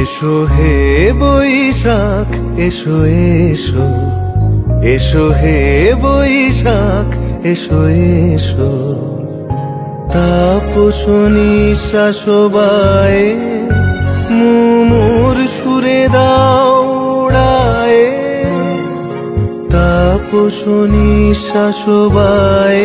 এসো হে বৈশাখ, এসো এসো। এসো হে বৈশাখ, এসো এসো। তাপসনী শাসবায় মুমুর সুরে দাওড়ায় তাপসনী শাসবায়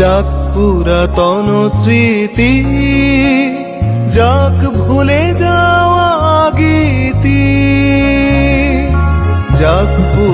যাক পুরাতন স্মৃতি যাক ভুলে যাওয়া গীতি যাক